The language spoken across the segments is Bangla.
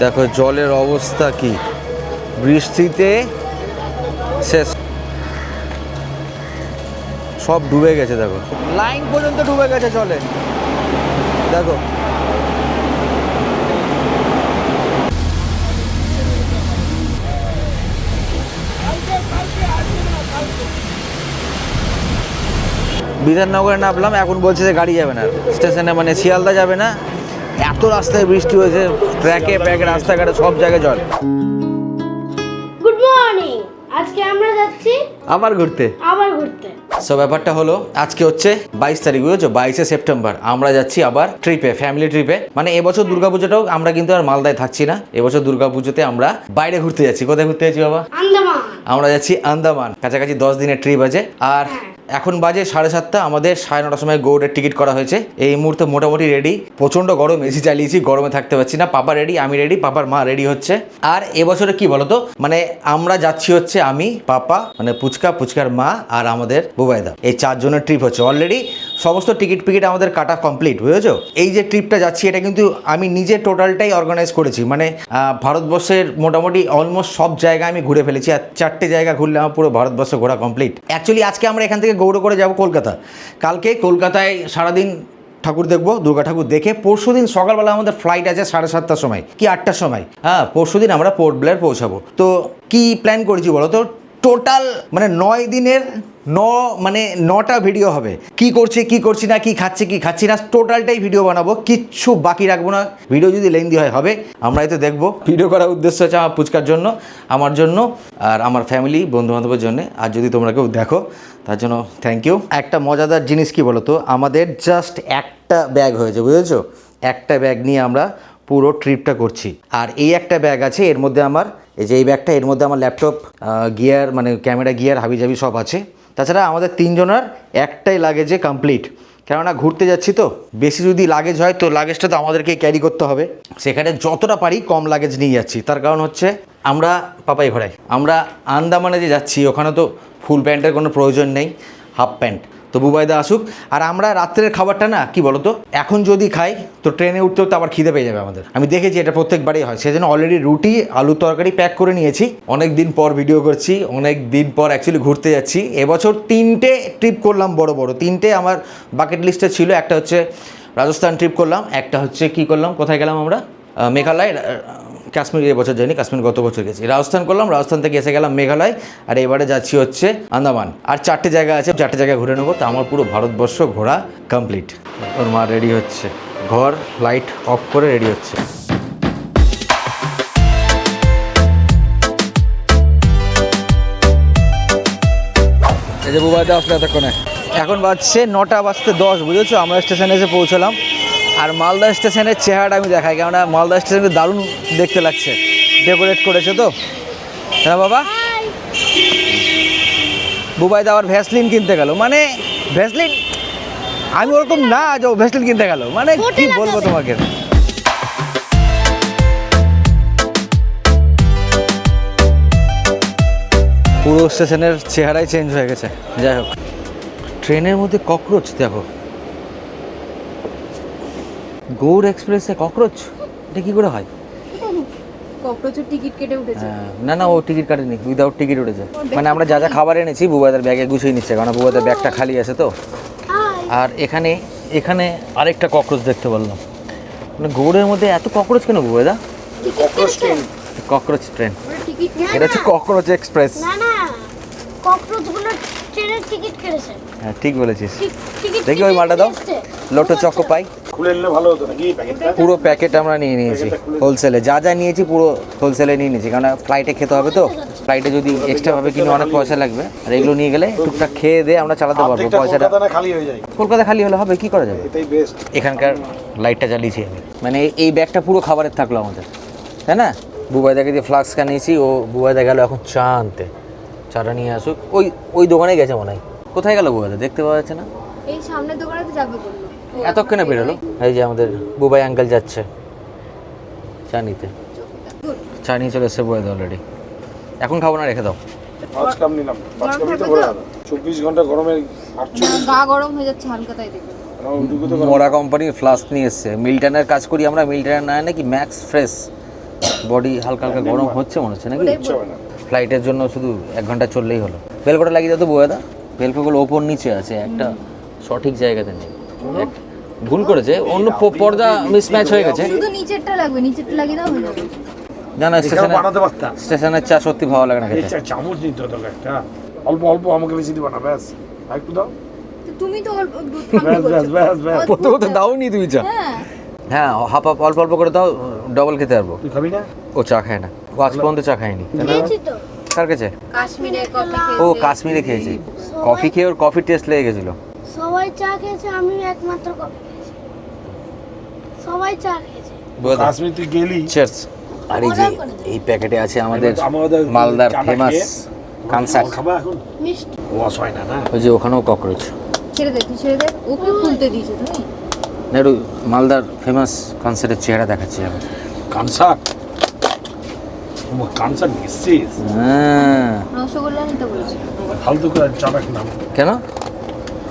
দেখো, জলের অবস্থা কি? বৃষ্টিতে শেষ। সব ডুবে গেছে, দেখো। লাইন পর্যন্ত ডুবে গেছে জলে। দেখো। বিধাননগরে নামলাম, এখন বলছে যে গাড়ি যাবে না। স্টেশনে মানে শিয়ালদা যাবে না। এত রাস্তায় বৃষ্টি হয়েছে ট্র্যাকে প্যাকে রাস্তাঘাটে সব জায়গায় জল। গুড মর্নিং আজকে আমরা যাচ্ছি আবার ঘুরতে। আবার ঘুরতে। সো ব্যাপারটা হলো আজকে হচ্ছে বাইশ তারিখ বুঝেছ? বাইশে সেপ্টেম্বর। আমরা যাচ্ছি আবার ট্রিপে ফ্যামিলি ট্রিপে মানে এবছর দুর্গাপুজোটাও আমরা কিন্তু আর মালদায় থাকছি না। এবছর দুর্গাপুজোতে আমরা বাইরে ঘুরতে যাচ্ছি। কোথায় ঘুরতে যাচ্ছি বাবা? আন্দামান। আমরা যাচ্ছি আন্দামান। কাছাকাছি দশ দিনের ট্রিপ আছে। আর এখন বাজে সাড়ে সাতটা, আমাদের সাড়ে নটার সময় গৌড়ের টিকিট করা হয়েছে। এই মুহূর্তে মোটামুটি রেডি প্রচণ্ড গরম এসি চালিয়েছি, গরমে থাকতে পারছি না। পাপা রেডি আমি রেডি পাপার মা রেডি হচ্ছে। আর এবছরে কি বলতো? মানে আমরা যাচ্ছি হচ্ছে আমি, পাপা মানে পুচকা, পুচকার মা আর আমাদের বুবাইদা। এই চারজনের ট্রিপ হচ্ছে। অলরেডি সমস্ত টিকিট ফিকিট আমাদের কাটা কমপ্লিট বুঝেছ? এই যে ট্রিপটা যাচ্ছি, এটা কিন্তু আমি নিজে টোটালটাই অর্গানাইজ করেছি। মানে ভারতবর্ষের মোটামুটি অলমোস্ট সব জায়গা আমি ঘুরে ফেলেছি। আর চারটে জায়গা ঘুরলে আমার পুরো ভারতবর্ষ ঘোরা কমপ্লিট অ্যাকচুয়ালি আজকে আমরা এখান থেকে গৌড় করে যাব কলকাতা। কালকে কলকাতায় সারাদিন ঠাকুর দেখব, দুর্গা ঠাকুর দেখে পরশু দিন সকালবেলা আমাদের ফ্লাইট আছে সাড়ে সাতটার সময়, কি আটটার সময়। হ্যাঁ পরশু দিন আমরা পোর্ট ব্লেয়ার পৌঁছাবো। তো কি প্ল্যান করেছি বলো তো? টোটাল মানে নয় দিনের ন মানে নটা ভিডিও হবে। কি করছে, কি করছি না, কি খাচ্ছি কি খাচ্ছি না টোটালটাই ভিডিও বানাবো, কিচ্ছু বাকি রাখব না। ভিডিও যদি লেন্দি হয়, হবে। আমরা তো দেখব। ভিডিও করার উদ্দেশ্য হচ্ছে আমার পুচকার জন্য, আমার জন্য, আর আমার ফ্যামিলি বন্ধু বান্ধবের জন্য। আর যদি তোমরা কেউ দেখো তার জন্য থ্যাংক ইউ একটা মজাদার জিনিস কি বলো তো আমাদের জাস্ট একটা ব্যাগ হয়েছে, বুঝেছ? একটা ব্যাগ নিয়ে আমরা পুরো ট্রিপটা করছি। আর এই একটা ব্যাগ আছে, এর মধ্যে আমার, এই যে এই ব্যাগটা এর মধ্যে আমার ল্যাপটপ গিয়ার মানে ক্যামেরা গিয়ার হাবিজাবি সব আছে। তাছাড়া আমাদের তিনজনের একটাই লাগেজে কমপ্লিট কেননা ঘুরতে যাচ্ছি তো, বেশি যদি লাগেজ হয়, তো লাগেজটা তো আমাদেরকে ক্যারি করতে হবে। সেখানে যতটা পারি কম লাগেজ নিয়ে যাচ্ছি। তার কারণ হচ্ছে, আমরা, পাপাই ঘোরাই আমরা আন্দামানে যে যাচ্ছি, ওখানে তো ফুল প্যান্টের কোনো প্রয়োজন নেই, হাফ প্যান্ট। তো বুবাইদা আসুক। আর আমরা রাত্রের খাবারটা না, কি বলতো? এখন যদি খাই, তো ট্রেনে উঠতে উঠতে আবার খিদে পেয়ে যাবে আমাদের। আমি দেখেছি এটা প্রত্যেকবারই হয়। সেজন্য অলরেডি রুটি, আলু তরকারি প্যাক করে নিয়েছি। অনেক দিন পর ভিডিও করছি অনেক দিন পর অ্যাকচুয়ালি ঘুরতে যাচ্ছি। এবছর তিনটে ট্রিপ করলাম বড় বড়। তিনটে আমার বাকেট লিস্টে ছিল। একটা হচ্ছে রাজস্থান ট্রিপ করলাম, একটা হচ্ছে কি করলাম? কোথায় গেলাম আমরা? মেঘালয় কাশ্মীর এবছর যাইনি কাশ্মীর গত বছর গেছি। রাজস্থান করলাম রাজস্থান থেকে এসে গেলাম মেঘালয় আর এবারে যাচ্ছি হচ্ছে আন্দামান। আর চারটে জায়গা আছে চারটে জায়গা ঘুরে নেব তো আমার পুরো ভারতবর্ষ ঘোরা কমপ্লিট ওর মা রেডি হচ্ছে। ঘর লাইট অফ করে রেডি হচ্ছে। এই যে বুবাইতে আসলে এতক্ষণে এখন বাজছে নটা বাজতে দশ বুঝেছ? আমরা স্টেশনে এসে পৌঁছলাম। আর মালদা স্টেশনের চেহারাটা আমি দেখাই কেননা মালদা স্টেশনকে দারুণ দেখতে লাগছে। ডেকোরেট করেছে তো? হ্যাঁ বাবা? বুবাইদা আবার ভ্যাসলিন কিনতে গেল। মানে ভ্যাসলিন আমি ওরকম না যে ও ভ্যাসলিন কিনতে গেল। মানে কি বলব তোমাকে? পুরো স্টেশনের চেহারাই চেঞ্জ হয়ে গেছে। যাই হোক। ট্রেনের মধ্যে ককরোচ দেখো। গৌড় এক্সপ্রেসে ককরোচ? এটা কী করে হয়? ককরোচের টিকিট কেটে উঠেছে। হ্যাঁ, না না ও টিকিট কাটেনি উইদাউট টিকিট উঠেছে। মানে আমরা যা যা খাবার এনেছি বুবাদের ব্যাগে গুছিয়ে নিচ্ছে কারণ বুবাদের ব্যাগটা খালি আছে তো। আর এখানে এখানে আরেকটা ককরোচ দেখতে পারলাম। মানে গৌড়ের মধ্যে এত ককরোচ কেন বুবাদা? Cockroach train. Cockroach train. এটা হচ্ছে ককরোচ এক্সপ্রেস। না না ককরোচ ট্রেনের টিকিট কেটেছে। হ্যাঁ ঠিক বলেছিস। দেখি ওই মালটা দাও। Lotte choco pie. খুলে নিলে ভালো হতো নাকি প্যাকেটটা পুরো প্যাকেট আমরা নিয়ে নিয়েছি হোলসেলে যা যা নিয়েছি পুরো হোলসেলে নিয়ে নিয়েছি কারণ ফ্লাইটে খেতে হবে তো। ফ্লাইটে যদি এক্সট্রাভাবে কিনে অনেক পয়সা লাগবে। আর এগুলো নিয়ে গেলে টুকটাক খেয়ে দিয়ে আমরা চালাতে পারব পয়সাটা। কলকাতা খালি হয়ে যায়? কলকাতা খালি হলে হবে কি করা যাবে? এটাই বেস্ট এখানকার লাইটটা জ্বালিয়েছি আমি। মানে এই ব্যাগটা পুরো খাবারের থাকল আমাদের তাই না? বুবাইদাকে দিয়ে ফ্লাক্স নিয়েছি ও বুবাইদা গেল এখন চা আনতে। চাটা নিয়ে আসুক। ওই ওই দোকানে গেছে মনে হয়। কোথায় গেল বুবাইদা? দেখতে পাওয়া যাচ্ছে না? সামনের দোকানে তো যাবে বলল এতক্ষণে বেরোলো। এই যে আমাদের বুবাই আঙ্কেল যাচ্ছে। চা নিতে। চা নিয়ে চলে এসছে বুবাইদা অলরেডি এখন খাব না রেখে দাও। পাঁচ কাপ নিলাম। পাঁচ কাপই তো ভরে যাবে। চব্বিশ ঘণ্টা গরমে আটচল্লিশ গা গরম হয়ে যাচ্ছে হালকা তাই। মোরা কোম্পানির ফ্লাস্ক নিয়ে এসছে। মিল্টনের কাজ করি আমরা মিল্টনের না নাকি ম্যাক্স ফ্রেশ বডি হালকা হালকা গরম হচ্ছে মনে হচ্ছে নাকি? ফ্লাইটের জন্য শুধু এক ঘণ্টা চললেই হলো। বেলকোটা লাগিয়ে দাও তো বয়েদা বেলকোগুলো ওপর নিচে আছে একটা সঠিক জায়গাতে নেই। ভুল করেছে অন্য পর্দা মিসম্যাচ হয়ে গেছে। শুধু নিচেরটা লাগবে নিচেরটা লাগিয়ে দাও হয়ে যাবে না না স্টেশনে বানাতে পারতাম। স্টেশনের চা সত্যি ভালো লাগে না খেতে। চা- চামচ নিতে হতো একটা। অল্প অল্প আমাকে বেশি দিবা না ব্যাস। একটু দাও। তুমি তো অল্প ব্যাস ব্যাস ব্যাস ব্যাস। প্রথম তো নি তুমি চা। হ্যাঁ। হ্যাঁ হাফ হাফ অল্প অল্প করে দাও ডবল খেতে পারব। তুই খাবি না? ও চা খায় না। ও আজ পর্যন্ত চা খায়নি। খেয়েছি তো। কার কাছে? কাশ্মীরে ও কাশ্মীরে খেয়েছে। কফি খেয়ে ওর কফি টেস্ট লেগে গেছিল। সবাই চা খেয়েছে আমি একমাত্র কফি খেয়েছি। সবাই চা খেয়েছে। কাশ্মীর তুই গেলি? চিয়ার্স আর এই যে এই প্যাকেটে আছে আমাদের মালদার ফেমাস এখন? মিষ্টি। ওয়াশ হয় না না? ওই যে ওখানেও ককরোচ ছেড়ে দে তুই ছেড়ে দে ওকে খুলতে দিয়েছে তুমি না একটু মালদার ফেমাস কনসার্টের চেহারা দেখাচ্ছি আমি। কানসার? কানসার নিশ্চিত। হ্যাঁ। রসগোল্লা নিতে বলেছে। ফালতু করে চাটা কেন?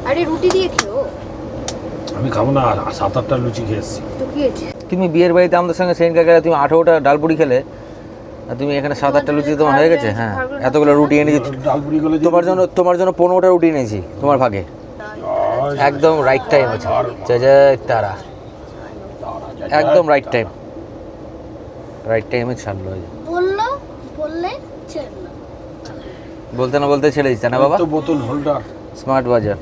আরে রুটি দিয়ে খেও আমি খাব না আর সাত আটটা লুচি খেয়ে এসেছি। তো কি হয়েছে? তুমি বিয়ের বাড়িতে আমাদের সঙ্গে সেদিনকে গেলে তুমি আঠেরোটা ডালপুরি খেলে আর তুমি এখানে সাত আটটা লুচি তোমার হয়ে গেছে? হ্যাঁ এতগুলো রুটি এনেছি। ডালপুরি গুলো তোমার জন্য তোমার জন্য পনেরোটা রুটি এনেছি তোমার ভাগে। একদম রাইট টাইম আছে। জয় জয় তারা। একদম রাইট টাইম রাইট টাইমে ছাড়লো ওই বলল বললে ছেড়লো বলতে না বলতে ছেড়ে দিচ্ছে না বাবা? তো বোতল হোল্ডার স্মার্ট বাজার।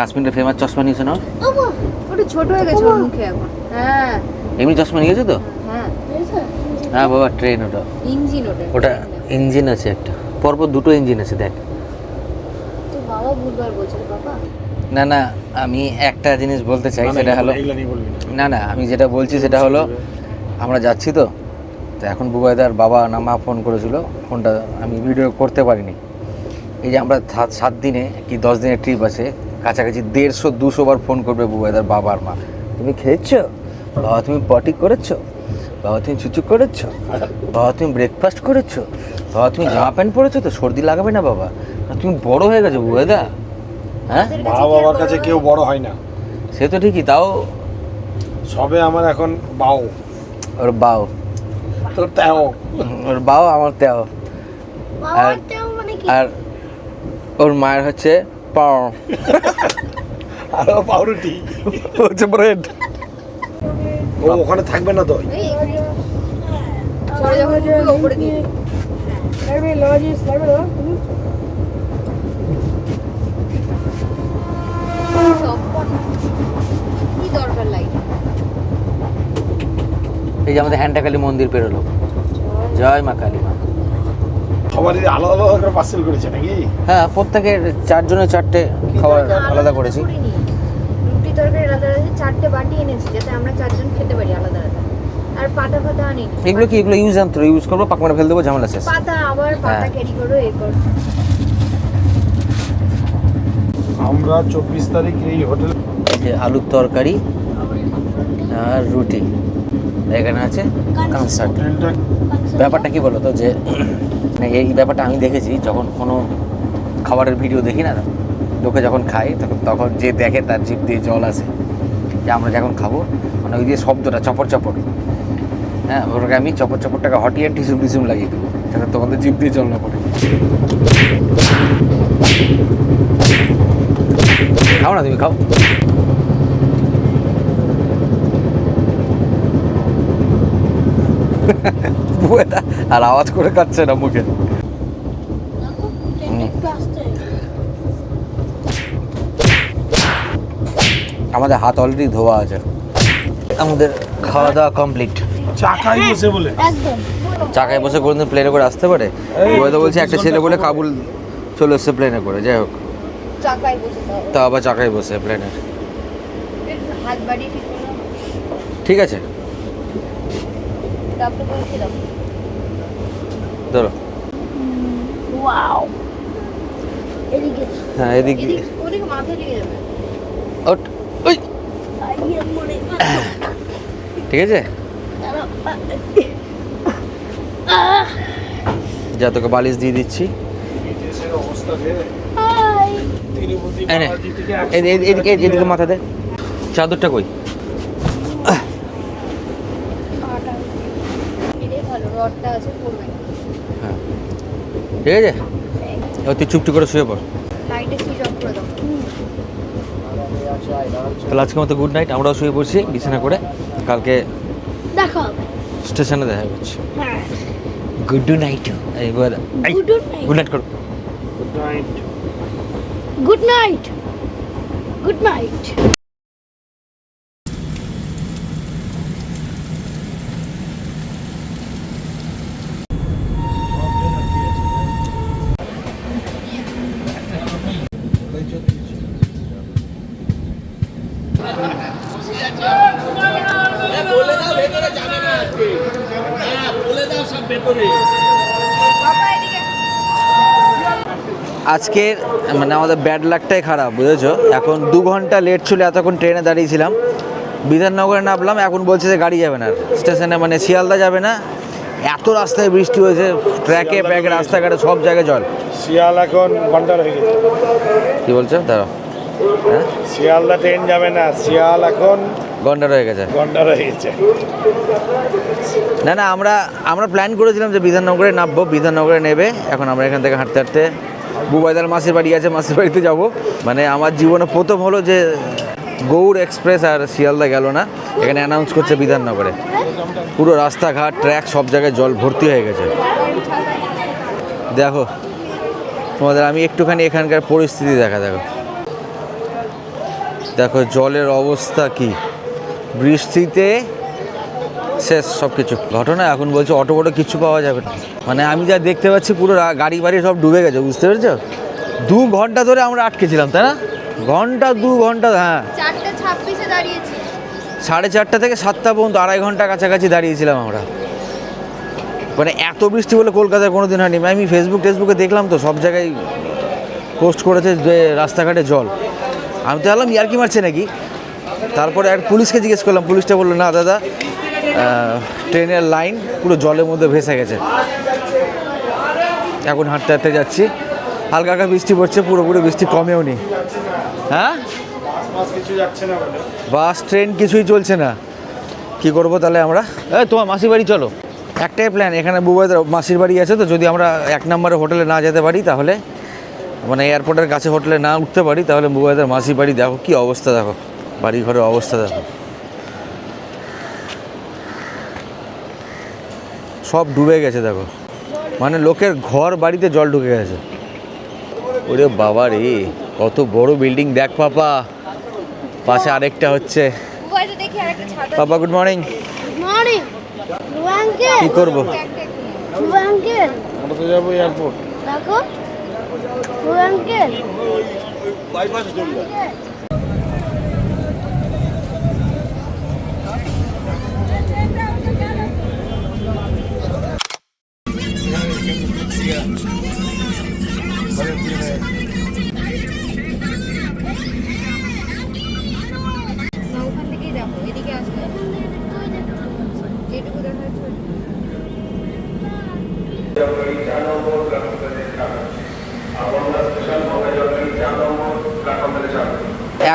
কাশ্মীরের ফেমাস চশমা নিয়েছে না? ওগো ওটা ছোট হয়ে গেছে ওর মুখে এখন। হ্যাঁ। এমনি চশমা নিয়েছে তো? হ্যাঁ। হ্যাঁ বাবা ট্রেন ওটা। ইঞ্জিন ওটা। ওটা ইঞ্জিন আছে একটা। পরপর দুটো ইঞ্জিন আছে দেখ। তো বাবা বুধবার বলছে রে বাবা। না না আমি একটা জিনিস বলতে চাই সেটা হলো না। না না আমি যেটা বলছি সেটা হলো আমরা যাচ্ছি তো তো এখন বুবাইদার বাবা না মা ফোন করেছিল ফোনটা আমি ভিডিও করতে পারিনি। এই যে আমরা সাত সাত দিনে কি দশ দিনের ট্রিপ আছে কাছাকাছি দেড়শো দুশো বার ফোন করবে বুবাইদার বাবার মা। তুমি খেয়েছো? বাবা তুমি পটি করেছ? বাবা তুমি চুচু করেছ? বাবা তুমি ব্রেকফাস্ট করেছ? বাবা তুমি জামা প্যান্ট পরেছো তো? সর্দি লাগাবে না বাবা? আর তুমি বড় হয়ে গেছো বুবাইদা হ্যাঁ? মা বাবার কাছে কেউ বড় হয় না। সে তো ঠিকই তাও সবে আমার এখন বাও। ওর বাও। তোর তাও। ওর বাবা আমার তেও। তেও মানে কি? আর ওর মায়ের হচ্ছে পাও। আর পাউরুটি হচ্ছে ব্রেড ও ওখানে থাকবে না তো? এই যে আমাদের হ্যান্ডাকালী মন্দির পেরোলো। জয় মা কালী মা। সবারই আলাদা আলাদা করে পার্সেল করেছে নাকি? হ্যাঁ প্রত্যেকের চারজনের চারটে খাবার আলাদা করেছি। রুটি তরকারি আলাদা আলাদা চারটে বাটি এনেছি যাতে আমরা চারজন খেতে পারি আলাদা আলাদা। আর পাতা ফাতা আনিনি। এগুলো কি এগুলো ইউজ আনতো ইউজ করব পাক মানে ফেল দেবো ঝামেলা শেষ। পাতা আবার পাতা হ্যাঁ। ক্যারি করো এ করো। আমরা চব্বিশ তারিখ এই হোটেল যে আলুর তরকারি আর রুটি। এখানে আছে কনসার্ট ব্যাপারটা কি বলো তো যে মানে এই ব্যাপারটা আমি দেখেছি, যখন কোনো খাবারের ভিডিও দেখি না, লোকে যখন খায়, তখন তখন যে দেখে তার জিভ দিয়ে জল আসে যে আমরা যখন খাব মানে ওই যে শব্দটা, চপর চপর। হ্যাঁ ওটাকে আমি চপর চপরটাকে হটিয়ে টিসুম টিসুম লাগিয়ে দেবো, যাতে তোমাদের জিভ দিয়ে জল না পড়ে। খাও না তুমি, খাও। বুয়েটা আর আওয়াজ করে খাচ্ছে না মুখে। আমাদের হাত অলরেডি ধোয়া আছে। আমাদের খাওয়া দাওয়া কমপ্লিট চাকাই বসে বলে। চাকায় বসে কোনোদিন প্লেনে করে আসতে পারে? ওই তো বলছে একটা ছেলে বলে কাবুল চলে এসছে প্লেনে করে যাই হোক। চাকায় তা আবার চাকায় বসে প্লেনের ঠিক আছে। ধরো। ওয়াও এদিকে। হ্যাঁ এদিকে। ওদিকে মাথা লেগে যাবে। ওট ওই। ঠিক আছে? যা তোকে বালিশ দিয়ে দিচ্ছি। এদিকে মাথা দে। চাদরটা কই? ঠিক আছে? এবার তুই চুপটি করে শুয়ে পড়। লাইটে সুইচ অফ করে দাও। তাহলে আজকে মতো গুড নাইট আমরাও শুয়ে পড়ছি বিছানা করে কালকে দেখো স্টেশনে দেখা করছি। হ্যাঁ। গুড নাইট এইবার Good night. Good night good night good night আজকের মানে আমাদের ব্যাড লাকটাই খারাপ বুঝেছ? এখন দু ঘণ্টা লেট ছিল এতক্ষণ ট্রেনে দাঁড়িয়েছিলাম। বিধাননগরে নামলাম এখন বলছে যে গাড়ি যাবে না। স্টেশনে মানে শিয়ালদা যাবে না। এত রাস্তায় বৃষ্টি হয়েছে ট্র্যাকে প্যাকে রাস্তাঘাটে সব জায়গায় জল। শিয়াল এখন ঘণ্টার হয়ে গেছে। কি বলছো? দাঁড়াও। হ্যাঁ? শিয়ালদা ট্রেন যাবে না শিয়াল এখন গন্ডার হয়ে গেছে। ঘণ্টার হয়ে গেছে। না না আমরা আমরা প্ল্যান করেছিলাম যে বিধাননগরে নামবো বিধাননগরে নেবে। এখন আমরা এখান থেকে হাঁটতে হাঁটতে বুবাইদার মাসির বাড়ি আছে মাসির বাড়িতে যাব। মানে আমার জীবনে প্রথম হলো যে গৌড় এক্সপ্রেস আর শিয়ালদা গেল না। এখানে অ্যানাউন্স করছে বিধাননগরে। পুরো রাস্তাঘাট ট্র্যাক সব জায়গায় জল ভর্তি হয়ে গেছে। দেখো, তোমাদের আমি একটুখানি এখানকার পরিস্থিতি দেখা, দেখো। দেখো, জলের অবস্থা কি? বৃষ্টিতে শেষ সব কিছু ঘটনা এখন বলছে অটো ফটো কিচ্ছু পাওয়া যাবে না। মানে আমি যা দেখতে পাচ্ছি পুরো গাড়ি বাড়ি সব ডুবে গেছে বুঝতে পেরেছ? দু ঘণ্টা ধরে আমরা আটকেছিলাম তাই না? ঘণ্টা দু ঘণ্টা হ্যাঁ। সাড়ে চারটা থেকে সাতটা পর্যন্ত আড়াই ঘণ্টা কাছাকাছি দাঁড়িয়েছিলাম আমরা। মানে এত বৃষ্টি বলে কলকাতায় কোনো দিন হয়নি। আমি ফেসবুক টেসবুকে দেখলাম তো সব জায়গায় পোস্ট করেছে যে রাস্তাঘাটে জল। আমি তো ভাবলাম ইয়ার্কি মারছে নাকি? তারপরে এক পুলিশকে জিজ্ঞেস করলাম পুলিশটা বলল না দাদা ট্রেনের লাইন পুরো জলের মধ্যে ভেসে গেছে। এখন হাঁটতে হাঁটতে যাচ্ছি। হালকা হালকা বৃষ্টি পড়ছে পুরোপুরি বৃষ্টি কমেও নি। হ্যাঁ? বাস ট্রেন কিছুই চলছে না। কি করব তাহলে আমরা? এই তোমার মাসির বাড়ি চলো। একটাই প্ল্যান এখানে বুবাইদের মাসির বাড়ি আছে তো যদি আমরা এক নম্বরে হোটেলে না যেতে পারি তাহলে মানে এয়ারপোর্টের কাছে হোটেলে না উঠতে পারি তাহলে বুবাইদের মাসির বাড়ি দেখো কি অবস্থা দেখো। বাড়ি ঘরের অবস্থা দেখো। সব ডুবে গেছে দেখো। মানে লোকের ঘর বাড়িতে জল ঢুকে গেছে। ওরে বাবা রে কত বড় বিল্ডিং দেখ পাপা। পাশে আরেকটা হচ্ছে। পাপা গুড মর্নিং কি করব? আমরা তো যাব এয়ারপোর্ট দেখো।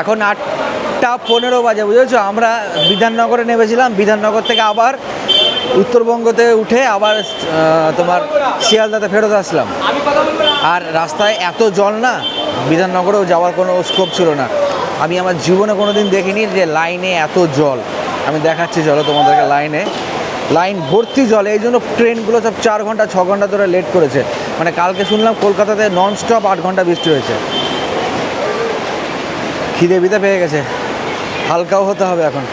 এখন আটটা পনেরো বাজে, বুঝেছ? আমরা বিধাননগরে নেমেছিলাম, বিধাননগর থেকে আবার উত্তরবঙ্গতে উঠে আবার তোমার শিয়ালদাতে ফেরত আসলাম। আর রাস্তায় এত জল না, বিধাননগরেও যাওয়ার কোনো স্কোপ ছিল না। আমি আমার জীবনে কোনো দিন দেখিনি যে লাইনে এত জল। আমি দেখাচ্ছি, চলো তোমাদেরকে লাইনে। লাইন ভর্তি জল, এই জন্য ট্রেনগুলো সব চার ঘণ্টা, ছ ঘণ্টা ধরে লেট করেছে। মানে কালকে শুনলাম কলকাতাতে নন স্টপ আট ঘণ্টা বৃষ্টি হয়েছে। খিদে বিদে পেয়ে গেছে। হালকাও হতে হবে এখন।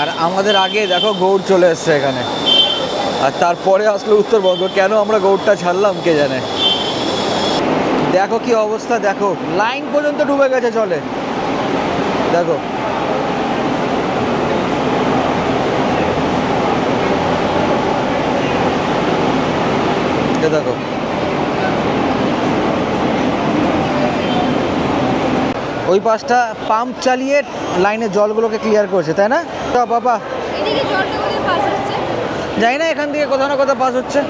আর আমাদের আগে দেখো গৌড় চলে এসছে এখানে। আর তারপরে আসলো উত্তরবঙ্গ কেন আমরা গৌড়টা ছাড়লাম কে জানে? দেখো কি অবস্থা, দেখো। লাইন পর্যন্ত ডুবে গেছে চলে দেখো। দেখো। ওই পাশটা পাম্প চালিয়ে লাইনে জলগুলোকে ক্লিয়ার করছে তাই না? তো বাবা। যাই না এখান থেকে কোথাও না কোথাও পাস হচ্ছে।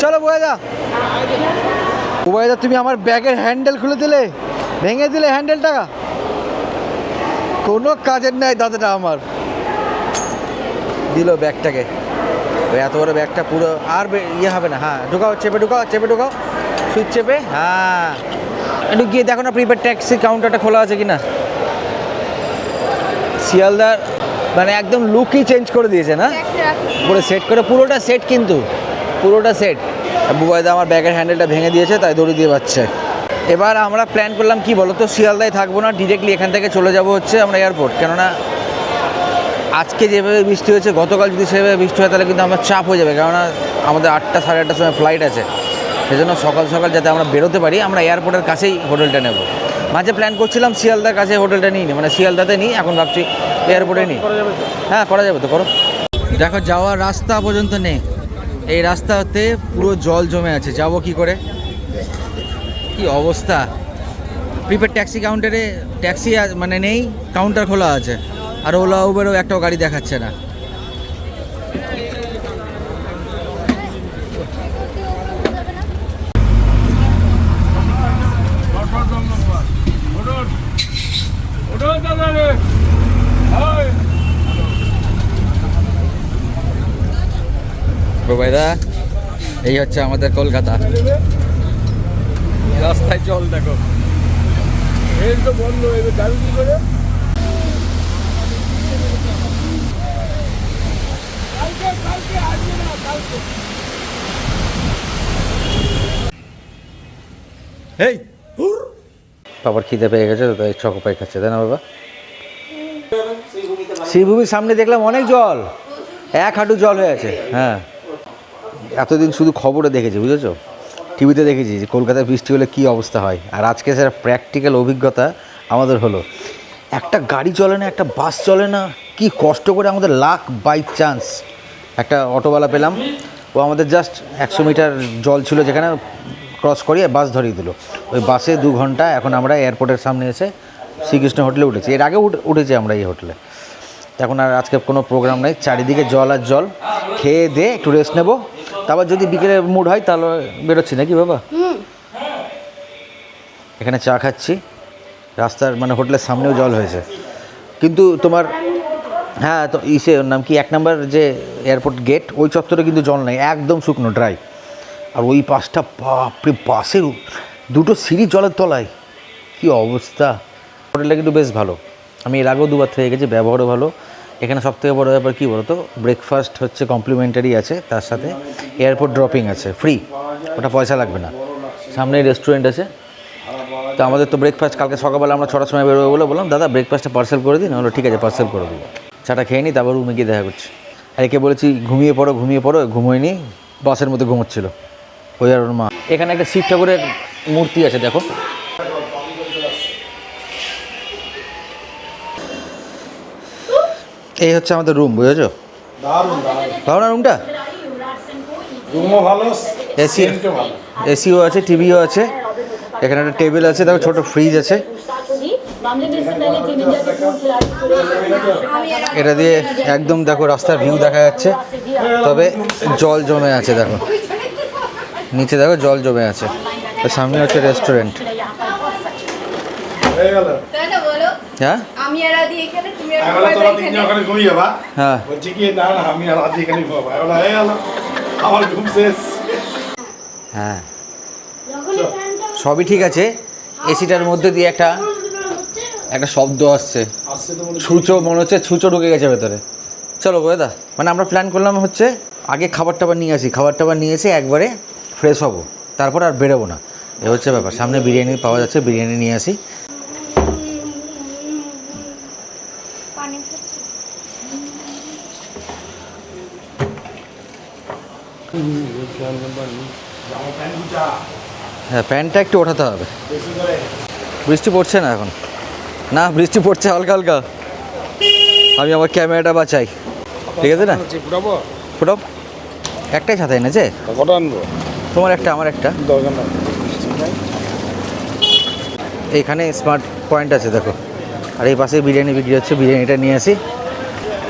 চলো বুবাইদা বুবাইদা তুমি আমার ব্যাগের হ্যান্ডেল খুলে দিলে। ভেঙে দিলে হ্যান্ডেলটা কোনো কাজের নাই দাদাটা আমার। দিল ব্যাগটাকে। এত বড় ব্যাগটা পুরো আর ইয়ে হবে না হ্যাঁ ঢুকাও চেপে ঢুকাও চেপে ঢুকাও। সুইচ চেপে হ্যাঁ। একটু গিয়ে দেখো না প্রিপেড ট্যাক্সি কাউন্টারটা খোলা আছে কি না শিয়ালদার মানে একদম লুকই চেঞ্জ করে দিয়েছে না? পুরো সেট করে, পুরোটা সেট কিন্তু। পুরোটা সেট বুবাইদা আমার ব্যাগের হ্যান্ডেলটা ভেঙে দিয়েছে, তাই দড়ি দিয়ে পাচ্ছে এবার আমরা প্ল্যান করলাম কি বলো তো শিয়ালদায় থাকব না ডিরেক্টলি এখান থেকে চলে যাব হচ্ছে আমরা এয়ারপোর্ট কেননা, আজকে যেভাবে বৃষ্টি হয়েছে, গতকাল যদি সেভাবে বৃষ্টি হয়, তাহলে কিন্তু আমার চাপ হয়ে যাবে। কেননা, আমাদের আটটা, সাড়ে আটটার সময় ফ্লাইট আছে। সেজন্য সকাল সকাল যাতে আমরা বেরোতে পারি আমরা এয়ারপোর্টের কাছেই হোটেলটা নেব। মাঝে প্ল্যান করছিলাম শিয়ালদার কাছে হোটেলটা নিই নি মানে শিয়ালদাতে নিই এখন ভাবছি এয়ারপোর্টে নিই। হ্যাঁ করা যাবে তো করো। দেখো যাওয়ার রাস্তা পর্যন্ত নেই। এই রাস্তাতে পুরো জল জমে আছে যাব কি করে? কি অবস্থা? প্রিপেড ট্যাক্সি কাউন্টারে ট্যাক্সি মানে নেই কাউন্টার খোলা আছে। আর ওলা উবেরও একটাও গাড়ি দেখাচ্ছে না। ভাইদা এই হচ্ছে আমাদের কলকাতা। রাস্তায় জল দেখো। তো বন্ধ এবার যাবি কি করে? এই বাবার খিদে পেয়ে গেছে তো তাই চকোপাই খাচ্ছে তাই না বাবা? শ্রীভূমির সামনে দেখলাম অনেক জল এক হাঁটু জল হয়ে আছে হ্যাঁ। এতদিন শুধু খবরে দেখেছি, বুঝেছ? টিভিতে দেখেছি যে কলকাতায় বৃষ্টি হলে কী অবস্থা হয়। আর আজকে সেটা প্র্যাকটিক্যাল অভিজ্ঞতা আমাদের হলো। একটা গাড়ি চলে না, একটা বাস চলে না, কি কষ্ট করে আমাদের লাখ বাই চান্স একটা অটোওয়ালা পেলাম, ও আমাদের জাস্ট একশো মিটার জল ছিল যেখানে ক্রস করিয়ে বাস ধরিয়ে দিল। ওই বাসে দু ঘণ্টা এখন আমরা এয়ারপোর্টের সামনে এসে শ্রীকৃষ্ণ হোটেলে উঠেছি। এর আগে উঠে উঠেছি আমরা এই হোটেলে এখন আর আজকে কোনো প্রোগ্রাম নেই, চারিদিকে জল আর জল। খেয়ে দিয়ে একটু রেস্ট নেব। তারপর যদি বিকেলে মুড হয় তাহলে বেরোচ্ছি। নাকি বাবা? এখানে চা খাচ্ছি। রাস্তার মানে হোটেলের সামনেও জল হয়েছে। কিন্তু তোমার হ্যাঁ তো ইসে নাম কি? এক নম্বর যে এয়ারপোর্ট গেট ওই চত্বরে কিন্তু জল নেই। একদম শুকনো ড্রাই আর ওই পাশটা বাপরে বাসের দুটো সিঁড়ি জলের তলায়। কি অবস্থা? হোটেলটা কিন্তু বেশ ভালো। আমি এর আগেও দুবার থেকে গেছি ব্যবহারও ভালো। এখানে সব থেকে বড় ব্যাপার কী বলো তো ব্রেকফাস্ট হচ্ছে কমপ্লিমেন্টারি আছে, তার সাথে এয়ারপোর্ট ড্রপিং আছে ফ্রি ওটা পয়সা লাগবে না। সামনেই রেস্টুরেন্ট আছে। তো আমাদের তো ব্রেকফাস্ট কালকে সকালবেলা আমরা ছটার সময় বেরোবো বলে বললাম, দাদা ব্রেকফাস্টটা পার্সেল করে দিন। হলো ঠিক আছে পার্সেল করে দেবো। চাটা খেয়ে নিই, তারপর রুমে গিয়ে দেখা করছি। আর একে বলেছি, ঘুমিয়ে পড়ো ঘুমিয়ে পড়ো, ঘুমোয়নি। বাসের মধ্যে ঘুমোচ্ছিল। ওই আর ওর মা। এখানে একটা শিব ঠাকুরের মূর্তি আছে, দেখো। এই হচ্ছে আমাদের রুম বুঝেছ? ভালো না রুমটা রুমও ভালো এসি এসিও আছে টিভিও আছে। এখানে একটা টেবিল আছে দেখো ছোট ফ্রিজ আছে। এটা দিয়ে একদম দেখো রাস্তার ভিউ দেখা যাচ্ছে। তবে জল জমে আছে দেখো। নিচে দেখো জল জমে আছে। তো সামনে হচ্ছে রেস্টুরেন্ট হ্যাঁ আমি তোরা তিনজন ওখানে ঘুমিয়ে যাবা। হ্যাঁ। বলছি কি না না আমি আর আজ এখানে ঘুমাবো আমি হয়ে গেল আমার ঘুম শেষ। হ্যাঁ। সবই ঠিক আছে। এসিটার মধ্যে দিয়ে একটা একটা শব্দ আসছে। ছুঁচো মনে হচ্ছে ছুঁচো ঢুকে গেছে ভেতরে। চলো গোয়েদা মানে আমরা প্ল্যান করলাম হচ্ছে আগে খাবার টাবার নিয়ে আসি। খাবার টাবার নিয়ে এসে একবারে ফ্রেশ হব। তারপর আর বেরোবো না। এ হচ্ছে ব্যাপার। সামনে বিরিয়ানি পাওয়া যাচ্ছে বিরিয়ানি নিয়ে আসি পানি জামা প্যান্ট দুটা হ্যাঁ প্যান্টটা একটু ওঠাতে হবে। বৃষ্টি পড়ছে না এখন। না বৃষ্টি পড়ছে হালকা হালকা। আমি আমার ক্যামেরাটা বাঁচাই। ঠিক আছে না? ফুটাবো? ফটো একটাই ছাতা এনেছে? কটা আনব? তোমার একটা আমার একটা। দরকার এইখানে স্মার্ট পয়েন্ট আছে দেখো। আর এই পাশে বিরিয়ানি বিক্রি হচ্ছে বিরিয়ানিটা নিয়ে আসি।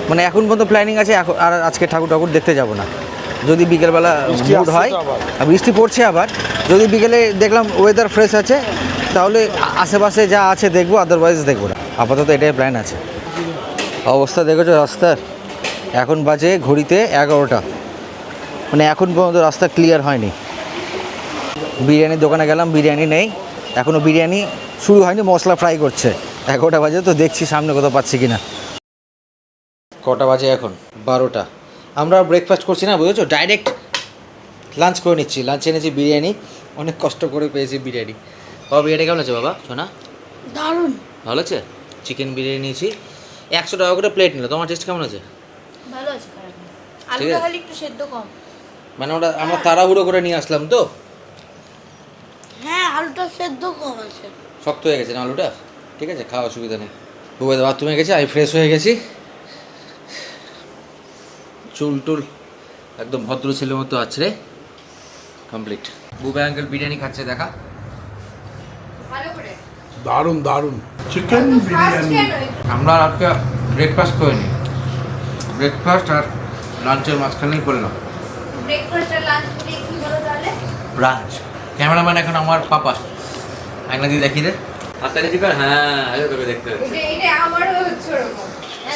মানে এখন পর্যন্ত প্ল্যানিং আছে এখন আর আজকে ঠাকুর ঠাকুর দেখতে যাব না। যদি বিকেলবেলা মুড হয় আর বৃষ্টি পড়ছে আবার যদি বিকেলে দেখলাম ওয়েদার ফ্রেশ আছে তাহলে আশেপাশে যা আছে দেখব আদারওয়াইজ দেখব না। আপাতত এটাই প্ল্যান আছে। অবস্থা দেখেছ রাস্তার এখন বাজে ঘড়িতে এগারোটা। মানে এখন পর্যন্ত রাস্তা ক্লিয়ার হয়নি। বিরিয়ানির দোকানে গেলাম বিরিয়ানি নেই। এখনও বিরিয়ানি শুরু হয়নি মশলা ফ্রাই করছে। এগারোটা বাজে তো দেখছি সামনে কোথাও পাচ্ছি কি না কটা বাজে এখন? বারোটা। আমরা ব্রেকফাস্ট করছি না বুঝেছ? ডাইরেক্ট লাঞ্চ করে নিচ্ছি। লাঞ্চে এনেছি বিরিয়ানি। অনেক কষ্ট করে পেয়েছি বিরিয়ানি। বাবা বিরিয়ানি কেমন আছে বাবা? শোনা দারুণ। ভালো আছে চিকেন বিরিয়ানি নিয়েছি। একশো টাকা করে প্লেট নিল। তোমার টেস্ট কেমন আছে ভালো আছে ঠিক আছে। একটু সেদ্ধ কম। মানে ওটা আমরা তাড়াহুড়ো করে নিয়ে আসলাম তো? হ্যাঁ আলুটা সেদ্ধ কম আছে শক্ত হয়ে গেছে না আলুটা? ঠিক আছে খাওয়া অসুবিধা নেই। বুবাই বাথরুমে গেছে আমি ফ্রেশ হয়ে গেছি। চুল টুল একদম ভদ্র ছেলের মতো আছে রে। কমপ্লিট বুবাই আঙ্কেল বিরিয়ানি খাচ্ছে দেখা। ভালো করে। দারুণ দারুণ। চিকেন বিরিয়ানি। আমরা আজকে ব্রেকফাস্ট করিনি ব্রেকফাস্ট আর লাঞ্চের মাঝখানেই করলাম ব্রেকফাস্ট আর লাঞ্চ করে কি বলো তাহলে? লাঞ্চ ক্যামেরাম্যান এখন আমার পাপা। আয়না দিয়ে দেখিয়ে দে হাতটা নিচে কর হ্যাঁ তোকে দেখতে পাচ্ছি। এটা আমারও হচ্ছে ওরকম।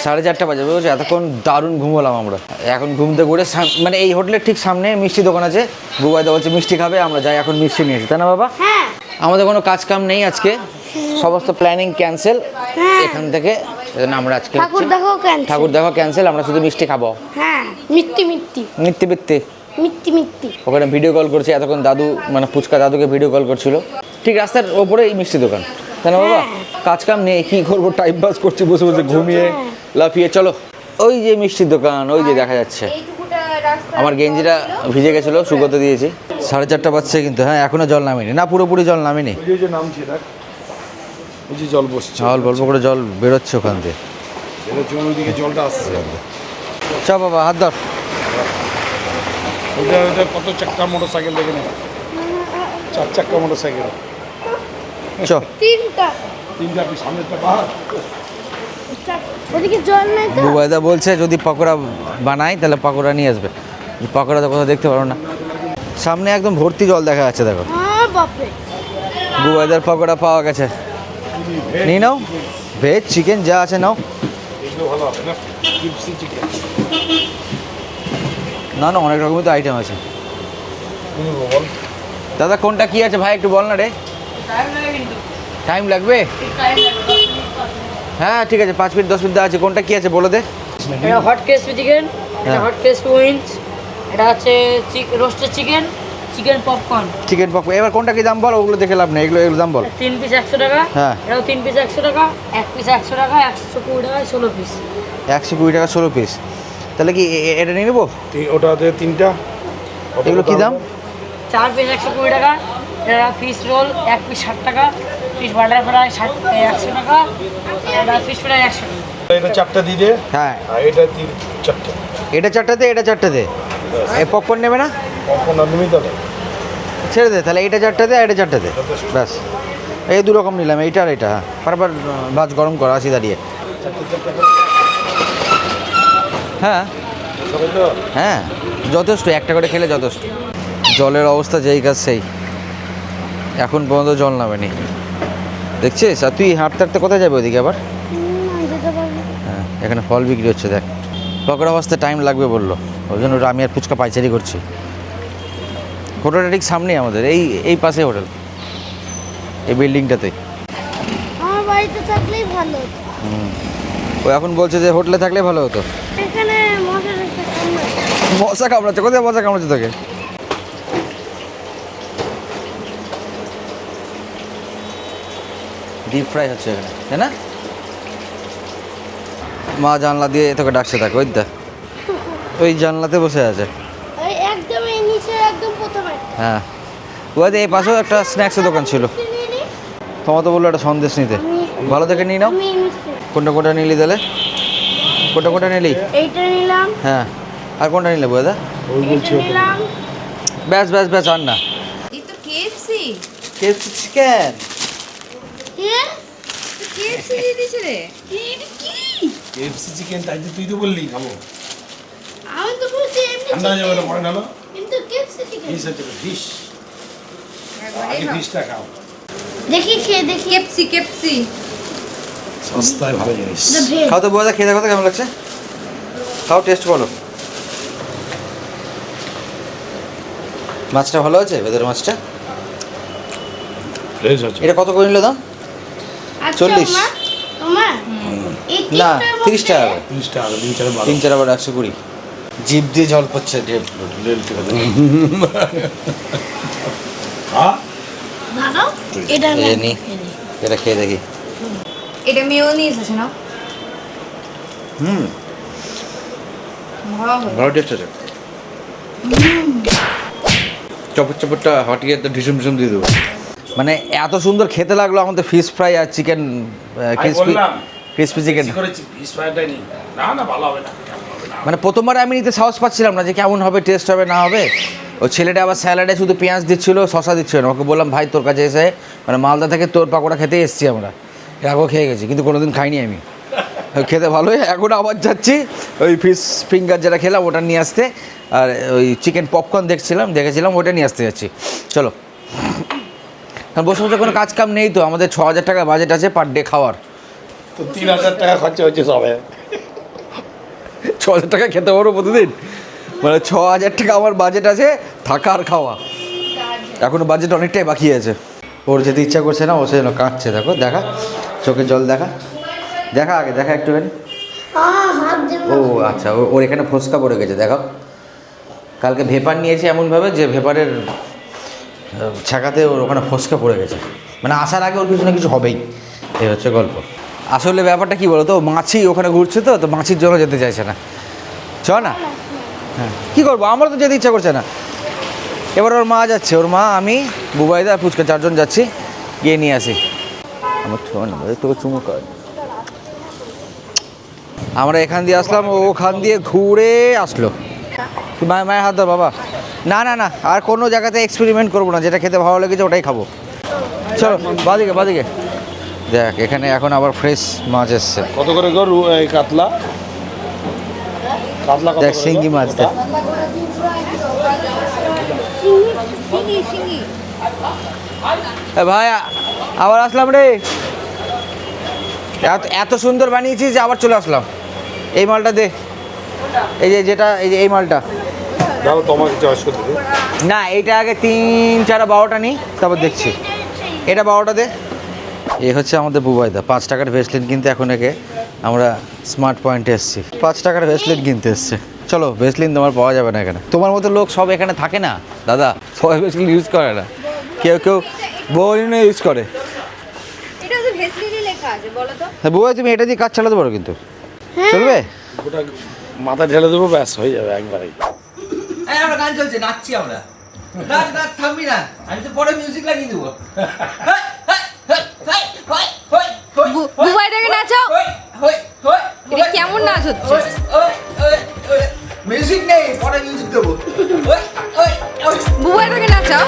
সাড়ে চারটা বাজে বুঝেছ এতক্ষণ দারুণ ঘুমোলাম আমরা। এখন ঘুমতে করে মানে এই হোটেলের ঠিক সামনে মিষ্টি দোকান আছে। বুবাইদা বলছে মিষ্টি খাবে আমরা যাই এখন মিষ্টি নিয়েছি তাই না বাবা? হ্যাঁ। আমাদের কোনো কাজ কাম নেই আজকে। সমস্ত প্ল্যানিং ক্যান্সেল হ্যাঁ। এখান থেকে সেজন্য আমরা আজকে ঠাকুর দেখো কেন ঠাকুর দেখো ক্যান্সেল আমরা শুধু মিষ্টি খাব। হ্যাঁ মিথ্যে মিথ্যে মিত্তি মিত্তি। ওখানে ভিডিও কল করছে এতক্ষণ দাদু মানে ফুচকা দাদুকে ভিডিও কল করছিল। ঠিক রাস্তার ওপরে এই মিষ্টি দোকান। তাই না বাবা? কাজ কাম নেই কি করব? টাইম পাস করছি বসে বসে ঘুমিয়ে। লাফিয়ে চলো। ওই যে মিষ্টির দোকান ওই যে দেখা যাচ্ছে। আমার গেঞ্জিটা ভিজে গেছিল শুকোতে দিয়েছি। সাড়ে চারটা বাজছে কিন্তু হ্যাঁ এখনও জল নামেনি। না পুরোপুরি জল নামেনি। জল বসছে। জল অল্প করে জল বেরোচ্ছে ওখান থেকে জল জলটা আসছে। চ বাবা হাত ধর। ওইটা ওইটা কত চাক্কা মোটর সাইকেল দেখে নে। চার চাক্কা মোটর সাইকেল চ। তিনটা। তিনটা সামনেরটা পাহাড়? ওদিকে জল নাই তো। বুবাইদা বলছে যদি পকোড়া বানাই তাহলে পকোড়া নিয়ে আসবে। পকোড়া তো কোথাও দেখতে পারো না। সামনে একদম ভর্তি জল দেখা যাচ্ছে দেখো। হ্যাঁ বুবাইদার পকোড়া পাওয়া গেছে। নিয়ে নাও। ভেজ চিকেন যা আছে নাও। না না অনেক রকমের তো আইটেম আছে। দাদা কোনটা কি আছে? ভাই একটু বল না রে। টাইম লাগবে। হ্যাঁ ঠিক আছে পাঁচ মিনিট দশ মিনিট আছে। কোনটা কি আছে বলে দে। এটা হট ক্রিসপি চিকেন এটা হ্যাঁ। হট ক্রিসপি উইংস এটা হচ্ছে roasted chicken chicken popcorn chicken পক এবার কোনটা কি দাম বল? ওগুলো দেখে লাভ নেই। এগুলো এগুলো দাম বল। তিন পিস একশো টাকা। হ্যাঁ। এটাও তিন পিস একশো টাকা। এক পিস একশো টাকা একশো কুড়ি টাকায় ষোলো পিস একশো কুড়ি টাকা ষোলো পিস তাহলে কি এটা নিয়ে নেব? তি- ওটাতে তিনটা। এগুলো কি দাম? চার পিস একশো কুড়ি টাকা। এটা ফিশ রোল এক পিস ষাট টাকা ফিশ বাটার ফ্রাই ষাট একশো টাকা এটা ফিশ ফ্রাই একশো টাকা। এটা চারটা দিয়ে দে। হ্যাঁ। এটা তিন চারটে। এটা চারটাতে এটা চারটাতে এ পপকর্ন নেবে না? কখন আনবি তাহলে ছেড়ে দে তাহলে এটা চারটাতে আর এটা চারটাতে ব্যাস। এই দু রকম নিলাম এইটা আর এটা হ্যাঁ। বারবার ভাজ গরম করা আসি দাঁড়িয়ে। চারটে চারটে হ্যাঁ। হ্যাঁ যথেষ্ট একটা করে খেলে যথেষ্ট। জলের অবস্থা যেই কাজ সেই। এখন পর্যন্ত জল নামেনি। দেখছিস? আর তুই হাঁটতে হাঁটতে কোথায় যাবে ওদিকে আবার? হ্যাঁ এখানে ফল বিক্রি হচ্ছে দেখ। পকোড়া বাসতে টাইম লাগবে বলল। ওই জন্য আমি আর ফুচকা পাইচারি করছি। হোটেলটা ঠিক সামনেই আমাদের এই এই পাশে হোটেল। এই বিল্ডিংটাতে। আমার বাড়িতে থাকলেই ভালো ও এখন বলছে যে হোটেলে থাকলে ভালো হতো। এখানে। মশা কামড়াচ্ছে কোথায় মশা কামড়াচ্ছে তোকে? ডিপ ফ্রাই হচ্ছে এখানে তাই না? মা জানলা দিয়ে তোকে ডাকছে থাকে ওই দা। ওই জানলাতে বসে আছে। ওই একদম এই নিচে একদম প্রথমে। হ্যাঁ। ওই এই পাশেও একটা স্ন্যাক্সের দোকান ছিল। তোমার তো বলল একটা সন্দেশ নিতে। ভালো দেখে নিয়ে নাও। কোনটা কোনটা নিলি তাহলে? কোনটা কোনটা নিলি? এইটা নিলাম। হ্যাঁ। আর কোনটা নিলে বোধা ওই বলছি ব্যাস ব্যাস ব্যাস আর না। এই তো কেএফসি কেএফসি চিকেন কেএফসি দিয়ে দিয়েছে রে? কেএফসি চিকেন তাই যে তুই তো বললি খাব। আমি তো বলছি এমনি ঠান্ডা যাবে না পরে ঢালো কিন্তু কেপসি চিকেন ফিশ আছে ফিশ আগে ফিশটা খাও। দেখি খেয়ে দেখি। কেপসি কেপসি সস্তায় ভালো জিনিস। খাও তো খেয়ে দেখো তো কেমন লাগছে। খাও টেস্ট বলো। মাছটা ভালো আছে ভেতরে মাছটা? এটা কত করে নিল দাম? চল্লিশ। এই না তিরিশ টাকা করে। তিরিশ টাকা তিন চারে তিন চার আবার একশো কুড়ি। জিপ দিয়ে জল পড়ছে হ্যাঁ? এটা এ নি এটা খেয়ে দেখি। এটা মেয়োনিজ আছে না? হুম। ভালো। ভালো টেস্ট আছে। চপর চপরটা হটিয়ে তো ঢিসুম ঢিসুম দিয়ে দেবো। মানে এত সুন্দর খেতে লাগল আমাদের ফিশ ফ্রাই আর চিকেন ক্রিসপি। ক্রিসপি চিকেন না। না ভালো হবে না মানে প্রথমবার আমি নিতে সাহস পাচ্ছিলাম না যে কেমন হবে টেস্ট হবে না হবে। ওই ছেলেটা আবার স্যালাডে শুধু পেঁয়াজ দিচ্ছিল শশা দিচ্ছিল না। ওকে বললাম ভাই তোর কাছে এসে মানে মালদা থেকে তোর পাকোড়া খেতে এসেছি আমরা। আগেও খেয়ে গেছি কিন্তু কোনোদিন খাইনি আমি। খেতে ভালোই এখন আবার যাচ্ছি। ওই ফিশ ফিঙ্গার যেটা খেলাম ওটা নিয়ে আসতে। আর ওই চিকেন পপকর্ন দেখছিলাম দেখেছিলাম ওটা নিয়ে আসতে যাচ্ছি। চলো। বসে বসে কোনো কাজ কাম নেই তো আমাদের ছ হাজার টাকা বাজেট আছে পার ডে খাওয়ার। তো তিন হাজার টাকা খরচা হচ্ছে সবে। ছ হাজার টাকা খেতে পারব প্রতিদিন? মানে ছ হাজার টাকা আমার বাজেট আছে থাকা আর খাওয়া। এখনও বাজেট অনেকটাই বাকি আছে। ওর যেতে ইচ্ছা করছে না ও সেজন্য কাঁদছে দেখো দেখা। চোখে জল দেখা। দেখা আগে দেখা একটুখানি। ও আচ্ছা ও- ওর এখানে ফোসকা পড়ে গেছে দেখো কালকে ভেপার নিয়েছি এমনভাবে যে ভেপারের আহ, ওর ওখানে ফোসকা পড়ে গেছে। মানে আসার আগে ওর কিছু না কিছু হবেই। এই হচ্ছে গল্প। আসলে ব্যাপারটা কি বলো তো মাছি ওখানে ঘুরছে তো তো মাছির জন্য যেতে চাইছে না। চ না। হ্যাঁ। কী করব? আমারও তো যেতে ইচ্ছা করছে না। এবার ওর মা যাচ্ছে। ওর মা আমি বুবাইদা ফুচকা চারজন যাচ্ছি। গিয়ে নিয়ে আসি। আমার ছো না তোকে চুমু কর আমরা এখান দিয়ে আসলাম ওখান দিয়ে ঘুরে আসলো। মায়ের মায়ের হাত ধর বাবা। না না না আর কোনো জায়গাতে এক্সপেরিমেন্ট করব না যেটা খেতে ভালো লেগেছে ওটাই খাব। চলো বাদিকে বাদিকে। দেখ এখানে এখন আবার ফ্রেশ মাছ এসছে। কত করে গো এই কাতলা? কাতলা দেখ শিঙ্গি মাছ দেখ। ভাই আবার আসলাম রে। এত এত সুন্দর বানিয়েছিস যে আবার চলে আসলাম। এই মালটা দে। এই যে যেটা এই যে এই মালটা। দাও তোমাকে চয়েস করতে না এইটা আগে তিন চার বারোটা নিই তারপর দেখছি। এটা বারোটা দে। এই হচ্ছে আমাদের বুবাইদা পাঁচ টাকার ভেসলিন কিনতে এখন একে আমরা স্মার্ট পয়েন্টে এসেছি। পাঁচ টাকার ভেসলিন কিনতে এসছে। চলো ভেসলিন তোমার পাওয়া যাবে না এখানে। তোমার মতো লোক সব এখানে থাকে না দাদা? সবাই ভেসলিন ইউজ করে না। কেউ কেউ বোরিনে ইউজ করে। এটা তো ভেসলিনে লেখা আছে বলো তো। হ্যাঁ বুবাই তুমি এটা দিয়ে কাজ চালাতে পারো কিন্তু। চলবে? ওটা মাথা ঢেলে দেবো ব্যাস হয়ে যাবে একবারেই। এই আমরা গান চলছে নাচছি আমরা নাচ নাচ থামবি না আমি তো পরে মিউজিক লাগিয়ে দেবো বুবাইটাকে নাচাও এটা কেমন নাচ হচ্ছে মিউজিক নেই পরে মিউজিক দেবো বুবাইটাকে নাচাও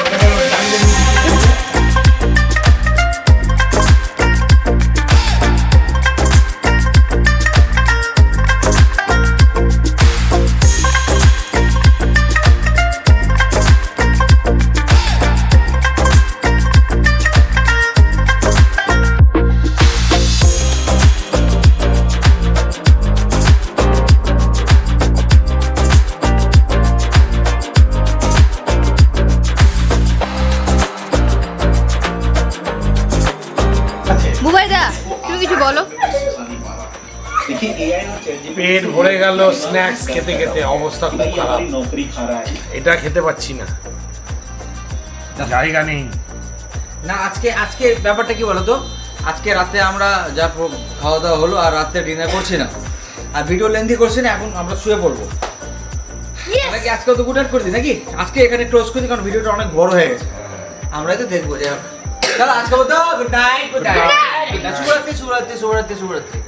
পেট ভরে গেল স্ন্যাক্স খেতে খেতে অবস্থা খুব খারাপ। এটা খেতে পাচ্ছি না। জায়গা নেই। না আজকে আজকে ব্যাপারটা কি বলতো? আজকে রাতে আমরা যা খাওয়া দাওয়া হলো আর রাতে ডিনার করছি না। আর ভিডিও লেন্দি করছি না এখন আমরা শুয়ে পড়ব। নাকি আজকে তো গুড নাইট করে দিই নাকি? আজকে এখানে ক্লোজ করে দিই কারণ ভিডিওটা অনেক বড় হয়ে গেছে। আমরাই তো দেখব যে চলো আজকে বলতো গুড নাইট গুড নাইট শুভরাত্রি শুভরাত্রি শুভরাত্রি শুভরাত্রি।